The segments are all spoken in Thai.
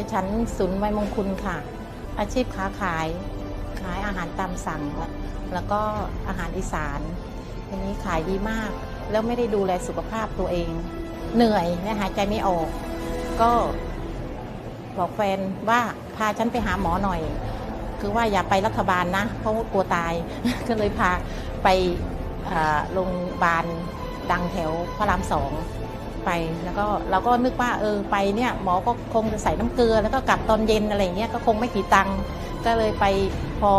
ดิฉันสุนไวยมงคุณค่ะ อาชีพค้าขาย ขายอาหารตามสั่ง แล้วแล้วก็อาหารอีสานทีนี้ขายดีมาก แล้วไม่ได้ดูแลสุขภาพตัวเอง เหนื่อยและหายใจไม่ออก ก็บอกแฟนว่าพาฉันไปหาหมอหน่อย คือว่าอย่าไปรัฐบาลนะ เพราะว่ากลัวตาย ก็เลยพาไปโรงพยาบาลดังแถวพระรามสอง ไปแล้วก็เราก็นึกว่าเออไปเนี่ยหมอก็คงจะใส่น้ำเกลือ แล้วก็กลับตอนเย็นอะไรเงี้ยก็คงไม่กี่ตังค์ก็เลยไปพอ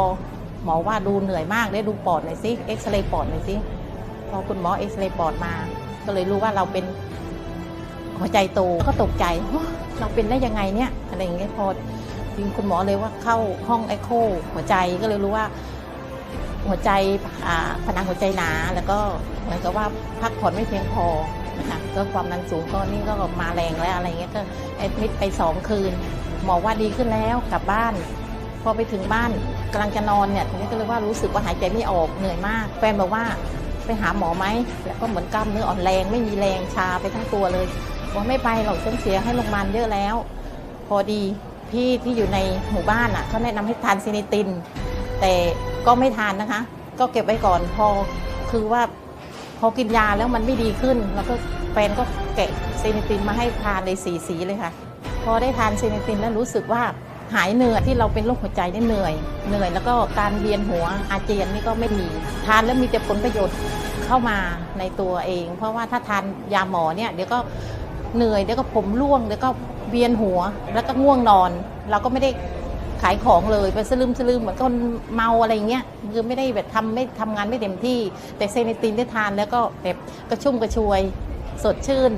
หมอว่าดูเหนื่อยมากได้ดูปอดหน่อยสิเอ็กซเรย์ปอดหน่อยสิพอคุณหมอเอ็กซเรย์ปอดมา ก็เลยรู้ว่าเราเป็นหัวใจโตก็ตกใจเราเป็นได้ยังไงเนี่ยอะไรอย่างเงี้ยพอจริงคุณหมอเลยว่าเข้าห้องไอโคหัวใจก็เลยรู้ว่าหัวใจผนังหัวใจหนา แล้วก็เหมือนกับว่าพักผ่อนไม่เพียงพอ นะคะก็ความดันสูงก็นี่ก็มาแรงแล้วอะไรเงี้ยก็แอดมิดไปสองคืน หมอว่าดีขึ้นแล้วกลับบ้าน พอไปถึงบ้านกำลังจะนอนเนี่ยทีนี้ก็เลยว่ารู้สึกว่าหายใจไม่ออกเหนื่อยมากแฟนบอกว่าไปหาหมอไหมแล้วก็เหมือนกล้ามเนื้ออ่อนแรงไม่มีแรงชาไปทั้งตัวเลยบอกไม่ไปหรอกฉันเสียให้โรงพยาบาลเยอะแล้ว พอดีพี่ที่อยู่ในหมู่บ้านอะเขาแนะนำให้ทานซินิติน แต่ก็ไม่ทานนะคะ ก็เก็บไว้ก่อนพอคือว่า พอกินยาแล้วมันไม่ดีขึ้น แล้วก็แฟนก็แกะเซนิตินมาให้ทานเลยสีสีเลยค่ะ พอได้ทานเซนิตินแล้วรู้สึกว่าหายเหนื่อยที่เราเป็นโรคหัวใจเนี่ยเหนื่อย เหนื่อยแล้วก็การเวียนหัวอาเจียนนี่ก็ไม่มีทานแล้วมีแต่ผลประโยชน์เข้ามาในตัวเอง เพราะว่าถ้าทานยาหมอเนี่ยเดี๋ยวก็เหนื่อยเดี๋ยวก็ผมร่วงเดี๋ยวก็เวียนหัวแล้วก็ง่วงนอน เราก็ไม่ได้ ขายของเลยไปสลืมสลืมเหมือนคนเมาอะไรเงี้ยคือไม่ได้แบบทำไม่ทำงานไม่เต็มที่ แต่เซนิตินได้ทานแล้วก็แบบกระชุ่มกระชวย สดชื่น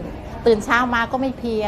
ตื่นเช้ามาก็ไม่เพลีย